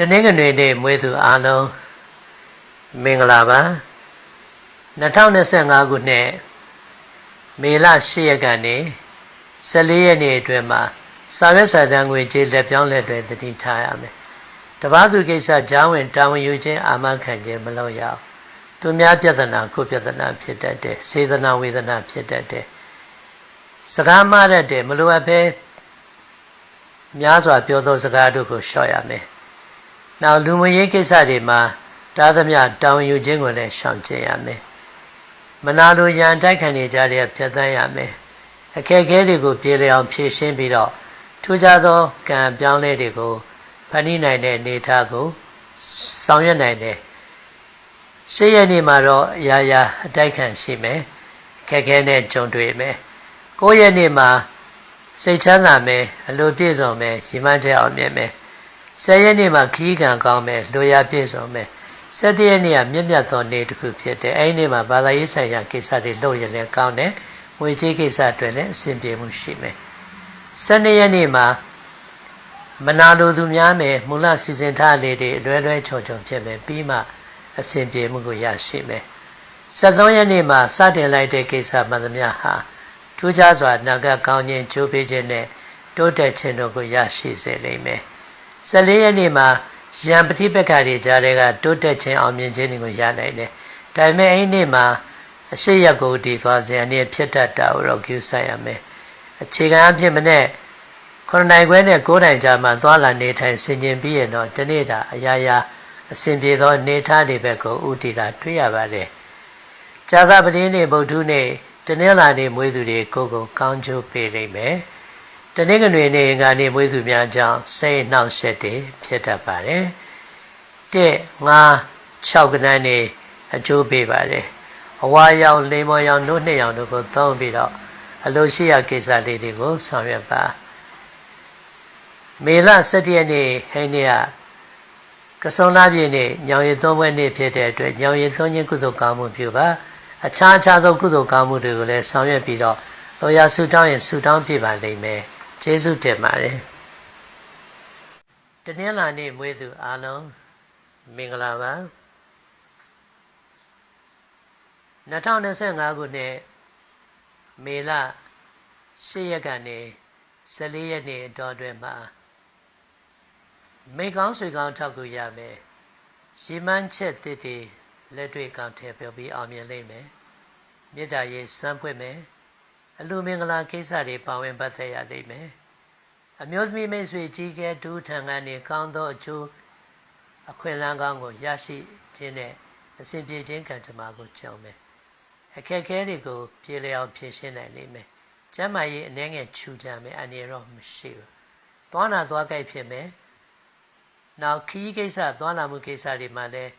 တနင်္ဂနွေနေ့မွေးသူအားလုံးမင်္ဂလာပါ2025ခုနှစ်မေလ10ရက်ကနေ14ရက်နေ့အတွင်းမှာစာရွက်စာတမ်းငွေကြေးလက်ပြောင်းလက်တွေတတိထားရမယ်တပားသူကိစ္စကြောင်းဝင်တာဝန်ယူခြင်းအာမခံခြင်းမလုပ်ရအောင်သူများပြဿနာကိုပြဿနာဖြစ်တတ်တယ်စေတနာဝေဒနာဖြစ်တတ်တယ်စကားမှားတတ်တယ်မလိုအပ်ဘဲများစွာပြောသောစကားတို့ကိုလျှော့ရမယ်။ နောက်လူမရေးကိစ္စတွေမှာတားသမျှတောင်းယူခြင်းကိုလည်းရှောင်ကျဉ်ရမယ်။မနာလိုရန်တိုက်ခံနေကြတဲ့ဖြတ်သန်းရမယ်။အခက်အခဲတွေကိုပြေလည်အောင်ဖြေရှင်းပြီးတော့ထူးခြားသောကံပြောင်းလဲတွေကိုဖန်တီးနိုင်တဲ့အနေအထားကိုဆောင်ရွက်နိုင်တယ်။ရှေ့ရနေ့မှာတော့အရာရာအတိုက်ခံရှိမယ်။ခက်ခဲနဲ့ကြုံတွေ့မယ်။ကိုယ့်ရဲ့နေ့မှာစိတ်ချမ်းသာမယ်အလိုပြည့်စုံမယ်ရည်မှန်းချက်အောင်မြင်မယ် ဆယ်ရက်နေ့မှာခီးကံကောင်းမယ်လိုရာပြည့်စုံမယ်ဆယ်တရက်နေ့ကမြင့်မြတ်သောနေ့တစ်ခုဖြစ်တယ်အဲဒီနေ့မှာဘာသာရေးဆိုင်ရာကိစ္စတွေလုပ်ရင်လည်းကောင်းတယ်ငွေကြေးကိစ္စအတွက်လည်းအဆင်ပြေမှုရှိမယ်ဆယ်နှစ်ရက်နေ့မှာမနာလိုသူများမယ်မူလစီစဉ်ထားလေးတွေအလွဲလွဲချော်ချော်ဖြစ်မယ်ပြီးမှအဆင်ပြေမှုကိုရရှိမယ်73ရက်နေ့မှာစတင်လိုက်တဲ့ကိစ္စမှန်သမျှဟာထူးခြားစွာနာဂတ်ကောင်းခြင်းကျိုးပေးခြင်းနဲ့တိုးတက်ခြင်းတို့ကိုရရှိစေလိမ့်မယ်။ 14ရက်နေ့မှာယံပฏิပက္ခတွေကြားတွေကတိုးတက်ခြင်းအောင်မြင်ခြင်းတွေကိုရနိုင်တယ်။ဒါပေမဲ့အဲ့ဒီနေ့မှာအရှိရကိုတည်သွားစေအနေဖြစ်တတ်တာကိုတော့ကျူးဆိုင်ရမယ်။အခြေခံအဖြစ်မနဲ့9နိုင်ခွဲနဲ့9နိုင်ကြာမှသွားလာနေထိုင်ဆင်ခြင်ပြီးရင်တော့ဒီနေ့တာအရာရာအစဉ်ပြေသောနေထားတွေဘက်ကိုဥတီတာတွေ့ရပါတယ်။ဇာသပတိနေ့ဗုဒ္ဓနေ့တနင်္လာနေ့မွေးသူတွေကိုကိုကောင်းချိုးပေးလိမ့်မယ်။ တနင်္ဂနွေနေ့ငါနေ့မွေးသူများကြောင့်စိတ်နှောက်ယှက်တွေဖြစ်တတ်ပါတယ်။တဲ့ငါ6ကနန်းနေအကျိုးပေးပါတယ်။အဝါရောင်လိမ္မော်ရောင်တို့နှစ်ရောင်တို့ကိုသုံးပြီးတော့အလိုရှိရာကိစ္စလေးတွေကိုဆောင်ရွက်ပါ။မေလ17ရက်နေ့ဟိနေရကစုံလာပြည့်နေ့ညောင်ရည်သုံးပွဲနေ့ဖြစ်တဲ့အတွက်ညောင်ရည်သုံးခြင်းကုသိုလ်ကောင်းမှုပြုပါ။အခြားအခြားသောကုသိုလ်ကောင်းမှုတွေကိုလည်းဆောင်ရွက်ပြီးတော့လောရာဆုတောင်းရင်ဆုတောင်းပြပါလိမ့်မယ် ကျေးဇူးတင်ပါတယ်တနင်္လာနေ့မွေးသူအားလုံးမင်္ဂလာပါ2025ခုနှစ်မေလ10ရက်ကနေ14ရက်နေ့အတော်အတွင်းမှာမိကောင်းဆွေကောင်းထောက်ကူရမယ်ရီမန်းချက်တစ်တွေလက်တွေ့ကောင်ထည့်ပြောပြီးအောင်မြင်လိမ့်မယ်မေတ္တာရေးစမ်းပွင့်မယ် အလူမင်္ဂလာကိစ္စတွေပါဝင်ပတ်သက်ရလိမ့်မယ်အမျိုးသမီးမိတ်ဆွေကြီးကဲဒူးထံကနေကောင်းသောအကျိုးအခွင့်အလမ်းကောင်းကိုရရှိခြင်းနဲ့အစဉ်ပြေခြင်းကံကြမ္မာကိုကြောင်းမယ်အခက်ခဲတွေကိုပြေလည်အောင်ဖြေရှင်းနိုင်လိမ့်မယ်ကျမ်းမာရေးအနှဲငယ်ခြူကြမယ်အနေရောမရှိဘူးသွားနာသွားကြိုက်ဖြစ်မယ်နောက်ခီးကိစ္စသွားလာမှုကိစ္စတွေမှာလည်း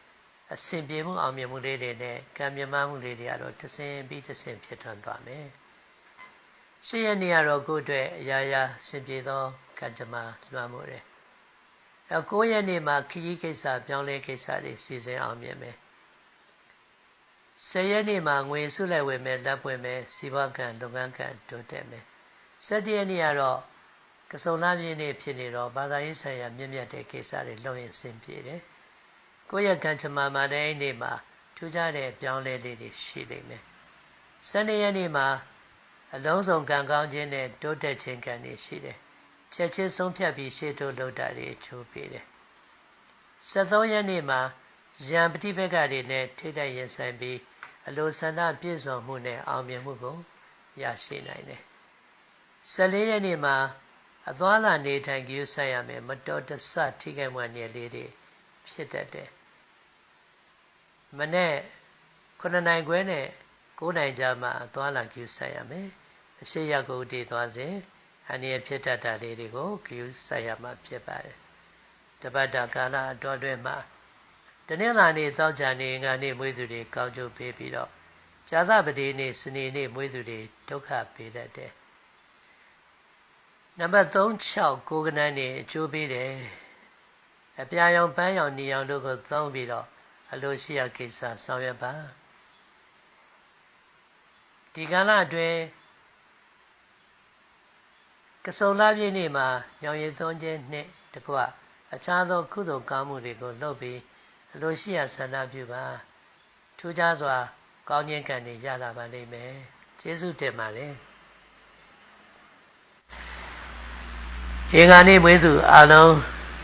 အစဉ်ပြေမှုအောင်မြင်မှုလေးတွေနဲ့ကံမြမမှုလေးတွေကတော့တဆင်ပြီးတဆင်ဖြစ်ထွန်းသွားမယ်။ ရှေ့ရနေရတော့ကိုယ့်အတွက်အရာရာဆင်ပြေသောကံကြမ္မာလွှမ်းမိုးတယ်။အဲကိုယ့်ရဲ့နေ့မှာခရီးကိစ္စပြောင်းလဲကိစ္စတွေစီစဉ်အောင်မြင်မယ်။ဆယ်ရက်နေ့မှာငွေစုလိုက်ဝယ်မယ်လက်ပွင့်မယ်စီးပွားကံလုပ်ငန်းကံတိုးတက်မယ်။ဆက်တရက်နေ့ကတော့ကစုံလာပြည့်နေ့ဖြစ်နေတော့ဘာသာရေးဆိုင်ရာမြင့်မြတ်တဲ့ကိစ္စတွေလုပ်ရင်ဆင်ပြေတယ်။ကိုယ့်ရဲ့ကံချမမှာတဲ့အဲ့ဒီမှာထူးခြားတဲ့ပြောင်းလဲလေးတွေရှိလိမ့်မယ်။စနေရက်နေ့မှာ အလုံးစုံကံကောင်းခြင်းနဲ့တိုးတက်ခြင်းကံတွေရှိတယ်။ချက်ချင်းဆုံးဖြတ်ပြီးရှေ့တိုးလုပ်တာတွေချိုးပေးတယ်။73ရက်နေ့မှာရံပฏิဘက်ကတွေနဲ့ထိတ်တိုက်ရင်ဆိုင်ပြီးအလိုဆန္ဒပြည့်စုံမှုနဲ့အောင်မြင်မှုကိုရရှိနိုင်တယ်။14ရက်နေ့မှာအသွားလာနေထိုင်ကြည့်ဆိုင်ရမယ်မတော်တဆထိခိုက်မှနေလေးတွေဖြစ်တတ်တယ်မနဲ့9နိုင်ခွဲနဲ့9နိုင်ကြာမှသွားလာကျူဆိုင်ရမယ် အရှိရကိုတည်သွားစဉ်အနည်းဖြစ်တတ်တာလေးတွေကိုကျူဆိုင်ရမှဖြစ်ပါတယ်တပတ်တာကာလအတော်တွင်မှာတနင်္လာနေ့သောကြာနေ့ငါနေ့မွေးသူတွေကောင်းကျိုးပေးပြီးတော့ဇာသပတိနေ့စနေနေ့မွေးသူတွေဒုက္ခပေးတတ်တယ်နံပါတ်3 6ကိုကနန်းနေအကျိုးပေးတယ်အပြာရောင်ပန်းရောင်နေရောင်တို့ကိုသုံးပြီးတော့အလိုရှိရာကိစ္စဆောင်ရွက်ပါဒီကလအတွင်း ကစုံလာပြည့်နေ့မှာညောင်ရည်သွန်းခြင်းနှင့်တကွအခြားသောကုသိုလ်ကောင်းမှုတွေကိုလုပ်ပြီးအလိုရှိရာဆန္ဒပြုပါထူးခြားစွာ ကောင်းခြင်းကံတွေရလာပါလိမ့်မယ်ကျေးဇူးတင်ပါတယ်အင်္ဂါနေ့မွေးသူအလုံး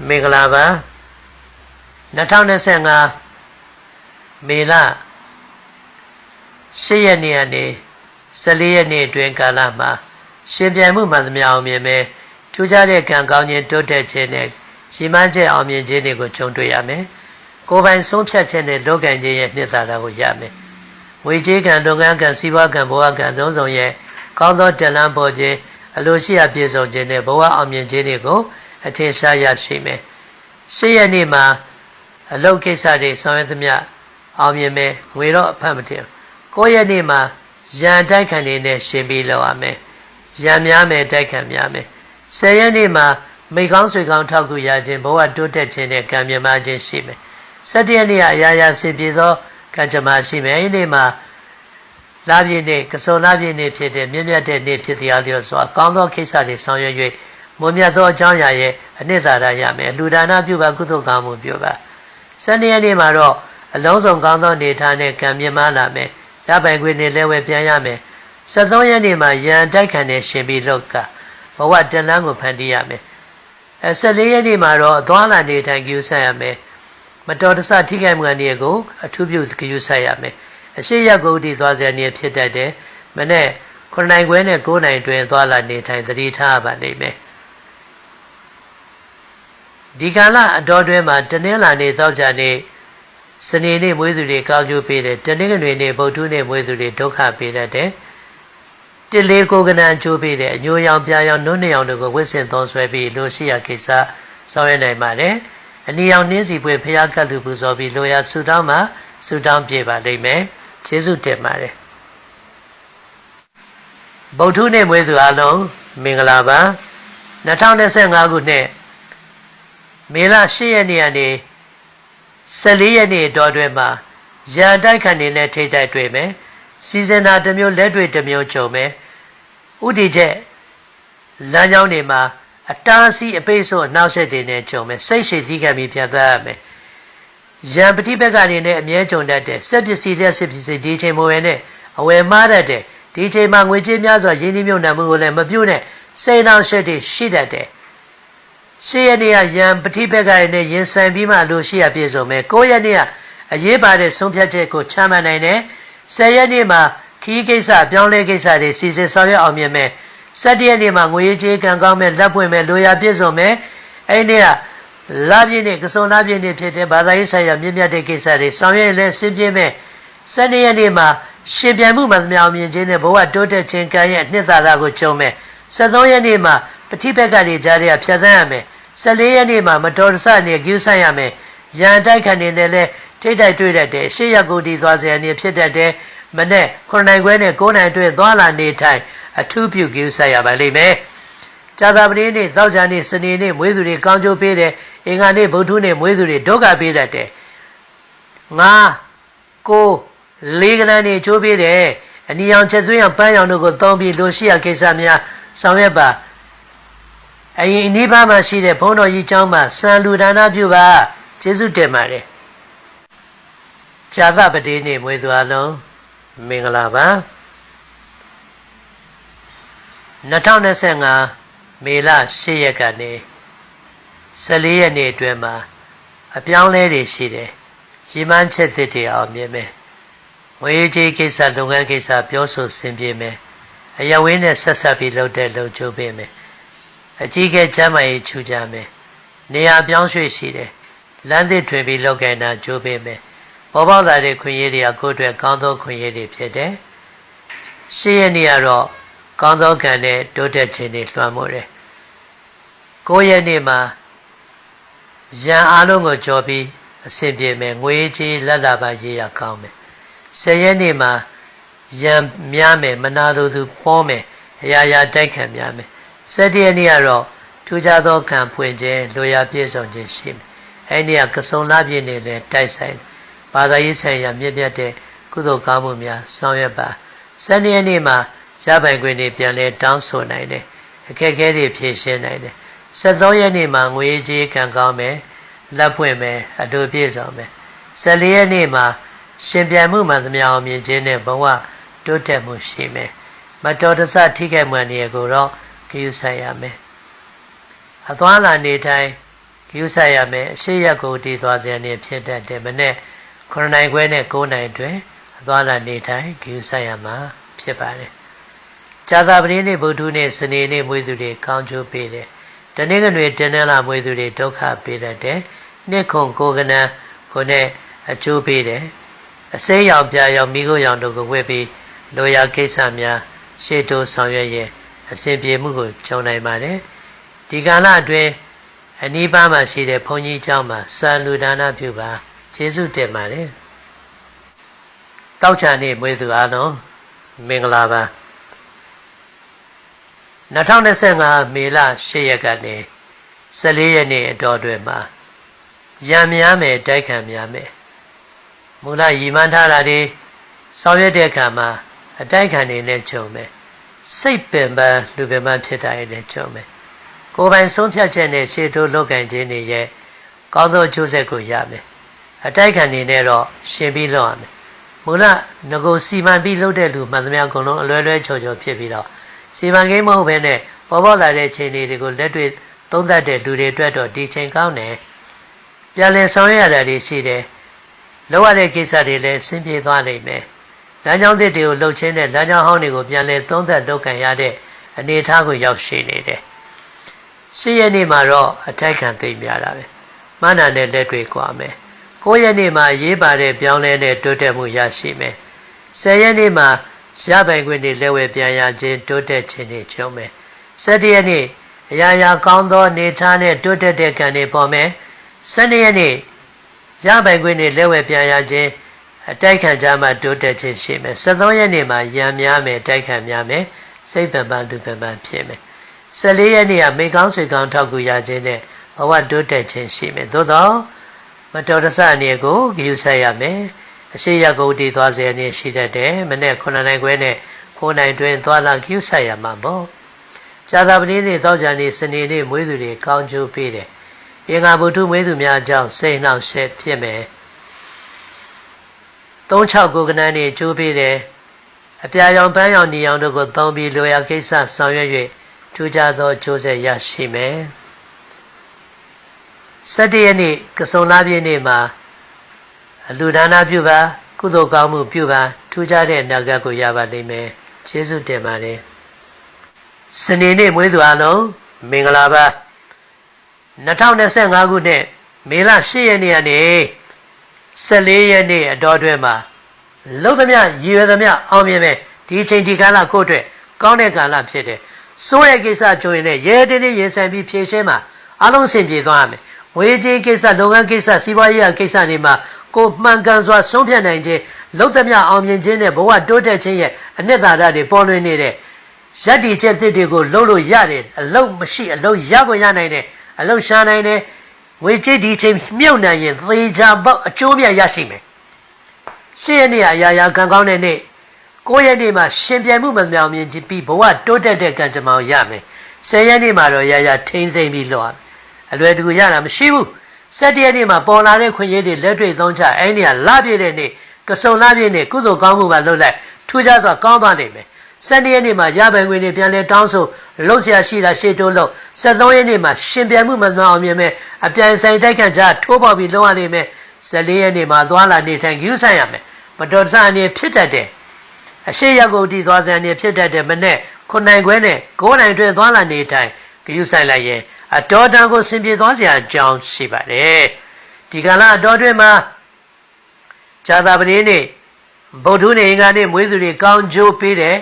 မင်္ဂလာပါ2025မေလ10ရက်နေ့ကနေ14ရက်နေ့အတွင်းကာလမှာ ရှင်ပြန်မှုမှန်သမျှအောင်မြင်မယ်ထူးခြားတဲ့ကံကောင်းခြင်းတိုးတက်ခြင်းနဲ့ရှိမှန်းချက်အောင်မြင်ခြင်းတွေကိုခြုံတွေ့ရမယ်ကိုယ်ပိုင်ဆုံးဖြတ်ခြင်းနဲ့လောကင်ခြင်းရဲ့နှစ်သာရကိုရမယ်ငွေကြေးကံလုပ်ငန်းကံစီးပွားကံဘဝကံလုံးစုံရဲ့ကောင်းသောတလန်းပေါ်ခြင်းအလိုရှိအပြည့်စုံခြင်းနဲ့ဘဝအောင်မြင်ခြင်းတွေကိုအထင်ရှားရရှိမယ်ရှေ့ရက်နေ့မှာအလုပ်ကိစ္စတွေဆောင်ရွက်သမျှအောင်မြင်မယ်ငွေတော့အဖတ်မတင်ကိုယ့်ရက်နေ့မှာရန်တိုက်ခံနေနဲ့ရှင်ပြီးလောက်ရမယ် ရန်များမယ်တိုက်ခံများမယ်ဆယ်ရက်နေ့မှာမိကောင်းဆွေကောင်းထောက်ကူရခြင်းဘဝတိုးတက်ခြင်းနဲ့ကံမြမခြင်းရှိမယ်။၁၇ရက်နေ့အရာရာစင်ပြေသောကံကြမ္မာရှိမယ်။အဲဒီနေ့မှာလာပြည့်နေ့ကစုံလာပြည့်နေ့ဖြစ်တဲ့မြင့်မြတ်တဲ့နေ့ဖြစ်တရားလျော်စွာကောင်းသောကိစ္စတွေဆောင်ရွက်၍မွန်မြတ်သောအကြောင်းအရာရဲ့အနှစ်သာရရမယ်။လူဒါနပြုပါကုသိုလ်ကောင်းမှုပြုပါ။၁၂ရက်နေ့မှာတော့အလုံးစုံကောင်းသောနေထားနဲ့ကံမြမလာမယ်။ရပိုင်ခွင့်နဲ့လဲဝဲပြန်ရမယ်။ ၁၃ရက်နေ့မှာရန်တိုက်ခံနဲ့ရှင်ပြီးလောက်ကဘဝတန်လန်းကိုဖန်တီးရမယ်။အဲ14ရက်နေ့မှာတော့အသွားလာနေထိုင်ကြူဆက်ရမယ်မတော်တဆထိခိုက်မှုအနေကိုအထူးပြုကြူဆက်ရမယ်အရှိရက်ကိုတည်သွားစေနေဖြစ်တတ်တယ်မနေ့9နိုင်ခွဲနဲ့9နိုင်တွင်သွားလာနေထိုင်သတိထားပါလိမ့်မယ်ဒီကာလအတော်တွင်မှာတနင်္လာနေ့သောကြာနေ့စနေနေ့မွေးသူတွေကောင်းကျိုးပေးတယ်တနင်္ဂနွေနေ့ဗုဒ္ဓနေ့မွေးသူတွေဒုက္ခပေးတတ်တယ် တစ်လေးကိုကနန်ချိုးပေးတဲ့အညိုရောင်ပြာရောင်နုံးနေရောင်တို့ကိုဝစ်စင်သုံးဆွဲပြီးလိုရှိရာကိစ္စဆောင်ရွက်နိုင်ပါတယ်။အနီရောင်နှင်းစီပွေဖျားကတ်လူပူဇော်ပြီးလိုရာဆူတောင်းမှာဆူတောင်းပြေပါလိမ့်မယ်။ကျေးဇူးတင်ပါတယ်။ဗုဒ္ဓနေ့မွေးသူအလုံးမင်္ဂလာပါ2025ခုနှစ်မေလ10ရက်နေ့ကနေ14ရက်နေ့တော်တွင်မှာရန်တိုက်ခန့်နေတဲ့ထိတ်တိုက်တွေ့မယ်။ စီစဉ်တာတစ်မျိုးလက်တွေ့တစ်မျိုးကြုံမယ်ဥတီချက်လမ်းကြောင်းတွေမှာအတားစီအပိတ်ဆို့အနောက်ဆက်တွေနဲ့ကြုံမယ်စိတ်ရှိသီးခံပြီးဖြတ်သန်းရမယ်ရံပฏิဘက်ကနေနဲ့အမြဲကြုံတတ်တယ်စက်ပစ္စည်းတဲ့စက်ပစ္စည်းဒီချိန်မဝင်နဲ့အဝယ်မှားတတ်တယ်ဒီချိန်မှာငွေကြေးများစွာရင်းနှီးမြှုပ်နှံမှုကိုလည်းမပြုတ်နဲ့စိတ်နှောင့်ယှက်တွေရှိတတ်တယ်ရှေ့ရနေ့ကရံပฏิဘက်ကနေရင်ဆိုင်ပြီးမှလို့ရှိရပြည့်စုံမယ်ကိုယ့်ရနေ့ကအရေးပါတဲ့ဆုံးဖြတ်ချက်ကိုချမှတ်နိုင်တယ် 10ရက်နေ့မှာခီးကိစ္စပြောင်းလဲကိစ္စတွေစီစဉ်ဆောင်ရွက်အောင်မြင်မယ်17ရက်နေ့မှာငွေရေးကြေးကံကောင်းမဲ့လက်ပွင့်မဲ့လိုရာပြည့်စုံမဲ့အဲ့ဒီကလာပြည့်နေ့ကစုံလာပြည့်နေ့ဖြစ်တဲ့ဘာသာရေးဆိုင်ရာမြင့်မြတ်တဲ့ကိစ္စတွေဆောင်ရွက်လဲဆင်းပြေမဲ့17ရက်နေ့မှာရှင်ပြန်မှုမှမြောင်မြင်ခြင်းနဲ့ဘဝတိုးတက်ခြင်းကံရဲ့အနှစ်သာရကိုကြုံမဲ့73ရက်နေ့မှာပဋိပက္ခတွေကြားထဲကဖြတ်သန်းရမယ်14ရက်နေ့မှာမတော်တဆနဲ့ကျူးဆန့်ရမယ်ရန်တိုက်ခံနေတယ်လဲ ထိတ်တိုက်တွေ့တတ်တယ်ရှေ့ရက်ကိုဒီသွားစရာနေဖြစ်တတ်တယ်မနဲ့9နိုင်ခွဲနဲ့9နိုင်တွေ့သွားလာနေထိုင်အထူးပြုကိစ္စရပါလိမ့်မယ်ကြာသပတေးနေ့သောကြာနေ့စနေနေ့မွေးသူတွေကောင်းကျိုးပေးတယ်အင်္ဂါနေ့ဗုဒ္ဓနေ့မွေးသူတွေဒုက္ခပေးတတ်တယ်ငါကိုလေးကနန်းနေချိုးပေးတယ်အနီရောင်ချက်သွင်းအောင်ပန်းရောင်တို့ကိုသုံးပြီးလိုရှိရာကိစ္စများဆောင်ရွက်ပါအရင်နိဗ္ဗာန်မှာရှိတဲ့ဘုန်းတော်ကြီးကျောင်းမှာစံလူဒါနပြုပါကျေးဇူးတင်ပါတယ် ဇာသပတိနေ့မွေးသူအလုံးမင်္ဂလာပါ2025မေလ10ရက်ကနေ14ရက်နေ့အတွင်းမှာအပြောင်းလဲတွေရှိတယ်ရီမန်းချက်သစ်တွေအောင်မြင်မယ်ငွေကြေးကိစ္စလုပ်ငန်းကိစ္စပြောဆိုဆင်ပြေမယ်အယဝင်းနဲ့ဆက်ဆက်ပြီးလုပ်တဲ့လုံချိုးပေးမယ်အကြီးကဲကျမ်းမာရေးချူကြမယ်နေရာပြောင်းရွှေ့ရှိတယ်လမ်းသစ်ထွင်ပြီးလုပ်ကိုင်တာကြိုးပေးမယ် ပေါ်ပေါက်လာတဲ့ခွင့်ရည်တွေကကိုယ့်အတွက်ကောင်းသောခွင့်ရည်တွေဖြစ်တယ်။ရှေ့ရနေ့ကတော့ကောင်းသောကံနဲ့တိုးတက်ခြင်းတွေလွှမ်းမိုးတယ်။ကိုယ့်ရဲ့နေ့မှာရန်အားလုံးကိုကြော်ပြီးအဆင်ပြေမယ်ငွေကြီးလက်လာပါရေးရကောင်းမယ်။ဆယ်ရက်နေ့မှာရန်များမယ်မနာလိုသူပေါ်မယ်အရာရာတိုက်ခံများမယ်။ဆယ်တရက်နေ့ကတော့ထူးခြားသောကံဖွင့်ခြင်းလိုရာပြည့်စုံခြင်းရှိမယ်။အဲ့ဒီကကစုံလာပြည့်နေလဲတိုက်ဆိုင်တယ် ဘာသာရေးဆိုင်ရာမြင့်မြတ်တဲ့ကုသိုလ်ကောင်းမှုများဆောင်ရွက်ပါစနေနေ့မှာရပိုင်ခွင့်တွေပြန်လဲတောင်းဆိုနိုင်တယ်အခက်အခဲတွေဖြေရှင်းနိုင်တယ်73ရက်နေ့မှာငွေကြေးကံကောင်းမယ်လက်ဖွင့်မယ်အတူပြည့်စုံမယ်14ရက်နေ့မှာရှင်ပြန်မှုမှန်သမျှအောင်မြင်ခြင်းနဲ့ဘဝတိုးတက်မှုရှိမယ်မတော်တဆထိခိုက်မှန်နေကိုတော့ဂရုစိုက်ရမယ်အသွားလာနေတိုင်းဂရုစိုက်ရမယ်အရှိရက်ကိုတည်သွားစေနေဖြစ်တတ်တယ်မနဲ့ 9နိုင်ခွဲနဲ့9နိုင်တွင်အသွားလာနေတိုင်းဂရုစိုက်ရမှာဖြစ်ပါတယ်ဇာတာပတိနေ့ဗုဒ္ဓနေ့စနေနေ့မွေးသူတွေကောင်းကျိုးပေးတယ်တနေ့ကနေ့တင်းနှလာမွေးသူတွေဒုက္ခပေးတတ်တယ်နှစ်ခုကိုကနန်းကိုနဲ့အကျိုးပေးတယ်အစိမ်းရောင်ပြာရောင်မိခိုးရောင်တို့ကိုဝတ်ပြီးလိုရာကိစ္စများရှေ့တိုးဆောင်ရွက်ရင်အစဉ်ပြေမှုကိုကြုံနိုင်ပါတယ်ဒီကာလအတွင်းအနိဗ္ဗာန်မှာရှိတဲ့ဘုန်းကြီးကျောင်းမှာစံလူဒါနပြုပါ ကျေးဇူးတင်ပါတယ်တောက်ချာနေ့မွေးသူအားလုံးမင်္ဂလာပါ2025မေလ10ရက်ကနေ14ရက်နေ့အတော်တွင်မှာရံများမယ်တိုက်ခံများမယ်မူလရည်မှန်းထားတာဒီဆောင်ရွက်တဲ့အခါမှာအတိုက်ခံနေနဲ့ကြုံမယ်စိတ်ပင်ပန်းလူပင်ပန်းဖြစ်တာရဲ့နဲ့ကြုံမယ်ကိုယ်ပိုင်ဆုံးဖြတ်ချက်နဲ့ရှေ့တိုးလုပ်ကင်ခြင်းတွေရဲ့ကောင်းသောအကျိုးဆက်ကိုရမယ် အတိုက်ခံနေနဲ့တော့ရှင်ပြီးလုပ်ရမယ်မူလငကိုစီမံပြီးလုပ်တဲ့လူမှန်သမျှအကုန်လုံးအလွယ်လွယ်ချော်ချော်ဖြစ်ပြီးတော့စီမံကိန်းမဟုတ်ဘဲနဲ့ပေါ်ပေါ်လာတဲ့ချိန်တွေကိုလက်တွေ့သုံးသပ်တဲ့လူတွေအတွက်တော့ဒီချိန်ကောင်းတယ်ပြန်လည်ဆောင်ရွက်ရတာတွေရှိတယ်လောက်ရတဲ့ကိစ္စတွေလည်းဆင်းပြေသွားနိုင်မယ်လမ်းကြောင်းသစ်တွေကိုလှုပ်ချင်းတဲ့လမ်းကြောင်းဟောင်းတွေကိုပြန်လည်သုံးသပ်လုပ်ကံရတဲ့အနေအထားကိုရောက်ရှိနေတယ်ရှစ်ရက်နေ့မှာတော့အထိုက်ခံသိမ်းများတာပဲမှန်တာနဲ့လက်တွေ့ကွာမယ် 9ရက်နေ့မှာရေးပါတဲ့ပြောင်းလဲတဲ့တိုးတက်မှုရရှိမယ်10ရက်နေ့မှာရပိုင်ခွင့်တွေလက်ဝဲပြန်ရခြင်းတိုးတက်ခြင်းတွေကျုံမယ်17ရက်နေ့အရာရာကောင်းသောနေထားနဲ့တိုးတက်တဲ့ကံတွေပေါ်မယ်12ရက်နေ့ရပိုင်ခွင့်တွေလက်ဝဲပြန်ရခြင်းအတိုက်ခံကြမှာတိုးတက်ခြင်းရှိမယ်73ရက်နေ့မှာရံများမယ်တိုက်ခံများမယ်စိတ်ပံပန်းလူပံပန်းဖြစ်မယ်14ရက်နေ့ကမိကောင်းဆွေကောင်းထောက်ကူရခြင်းနဲ့ဘဝတိုးတက်ခြင်းရှိမယ်သို့တော့ မတော်တဆအနေကိုဂရုစိုက်ရမယ်အရှိရကုတ်တီသွားစေအနေရှိတတ်တယ်မနေ့9နိုင်ခွဲနဲ့9နိုင်တွင်သွားလာဂရုစိုက်ရမှာပေါ့ဇာတာပတိနေ့သောကြနေ့စနေနေ့မွေးသူတွေကောင်းကျိုးပေးတယ်။အင်္ဂါဗုဒ္ဓမွေးသူများအကြောင်းစိတ်နှောက်ရှက်ဖြစ်မယ်။36ကိုကနန်းနေကျိုးပေးတယ်။အပြာရောင်ပန်းရောင်နီရောင်တို့ကိုသုံးပြီးလိုရာကိစ္စဆောင်ရွက်၍ထူးခြားသောကျိုးဆက်ရရှိမယ်။ 17ရက်နေ့ကစုံလာပြည့်နေ့မှာအလူဒါနပြုပါကုသိုလ်ကောင်းမှုပြုပါထူးခြားတဲ့အနာဂတ်ကိုရပါလိမ့်မယ်။ကျေးဇူးတင်ပါတယ်။စနေနေ့မွေးသူအလုံးမင်္ဂလာပါ2025ခုနှစ်မေလ10ရက်နေ့ကနေ14ရက်နေ့အတော်တွင်မှာလုံးသမျှရည်ရွယ်သမျှအောင်မြင်မယ်ဒီချိန်ဒီကာလကိုအတွက်ကောင်းတဲ့ကာလဖြစ်တယ်စိုးရဲ့ကိစ္စကြုံရင်လည်းရဲတင်းတင်းရင်ဆိုင်ပြီးဖြေရှင်းမှာအလုံးစင်ပြေသွားရမယ် ဝေကြီးကိစ္စလုပ်ငန်းကိစ္စစီးပွားရေးကိစ္စတွေမှာကိုမှန်ကန်စွာဆုံးဖြတ်နိုင်ခြင်းလုံးသမျှအောင်မြင်ခြင်းနဲ့ဘဝတိုးတက်ခြင်းရဲ့အနှစ်သာရတွေပေါ်လွင်နေတဲ့ယက်တီချက်သစ်တွေကိုလှုပ်လို့ရတယ်အလုံးမရှိအလုံးရကိုရနိုင်တဲ့အလုံးရှာနိုင်တယ်ငွေကြေးဒီချိန်မြုပ်နိုင်ရင်သေချာပေါက်အကျိုးမြတ်ရရှိမယ်ရှစ်ရက်နေ့အရာရာကံကောင်းတဲ့နေ့ကိုရက်နေ့မှာရှင်ပြိုင်မှုမမြောင်မြင်ပြီးဘဝတိုးတက်တဲ့ကံကြမ္မာကိုရမယ်ဆယ်ရက်နေ့မှာတော့ရာရာထိမ့်သိမ့်ပြီးလော အလွယ်တကူရတာမရှိဘူးစက်တရက်နေ့မှာပေါ်လာတဲ့ခွင့်ရည်တွေလက်တွေ့သုံးချအဲ့ဒီကလပြည့်တဲ့နေ့ကစုံလပြည့်နေ့ကုသိုလ်ကောင်းမှုပါလုပ်လိုက်ထူးခြားစွာကောင်းသွားနိုင်မယ်12ရက်နေ့မှာရပိုင်ခွင့်တွေပြန်လဲတောင်းဆိုလှုပ်ရှားရှိတာရှေ့တိုးလို့73ရက်နေ့မှာရှင်ပြန်မှုမမှန်အောင်မြင်မဲ့အပြန်ဆိုင်တိုက်ခန့်ကြထိုးပေါက်ပြီးလုံးဝနေမယ်14ရက်နေ့မှာသွားလာနေထိုင်ကြူးဆိုင်ရမယ်မတော်တဆအနေဖြစ်တတ်တယ်အရှိရောက်ကိုဒီသွားစံအနေဖြစ်တတ်တယ်မနဲ့ခုနိုင်ခွဲနဲ့9နိုင်တွင်သွားလာနေထိုင်ကြူးဆိုင်လိုက်ရင် အတော်တန်ကိုဆင်ပြေသွားစရာအကြောင်းရှိပါတယ်ဒီကလာအတော်တွင်မှာဇာတာပတိနေ့ဗုဒ္ဓနေအင်္ဂါနေ့မွေးသူတွေကောင်းကျိုးပေးတယ်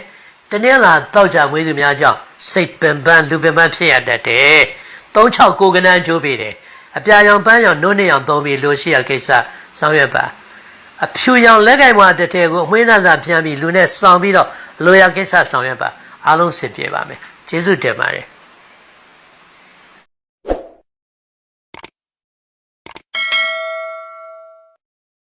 တနင်္လာတောက်ကြမွေးသူများကြောင့်စိတ်ပင်ပန်းလူပင်ပန်းဖြစ်ရတတ်တယ်36ကိုကနန်းကျိုးပေးတယ်အပြာရောင်ပန်းရောင်နိုးနေအောင်သုံးပြီးလိုရှိရကိစ္စဆောင်ရွက်ပါအဖြူရောင်လက်ကင်ဘွားတစ်ထည်ကိုအမွှေးနှံသာပြန်ပြီးလူနဲ့ဆောင်ပြီးတော့လိုရကိစ္စဆောင်ရွက်ပါအားလုံးစစ်ပြေပါမယ်ကျေးဇူးတင်ပါတယ်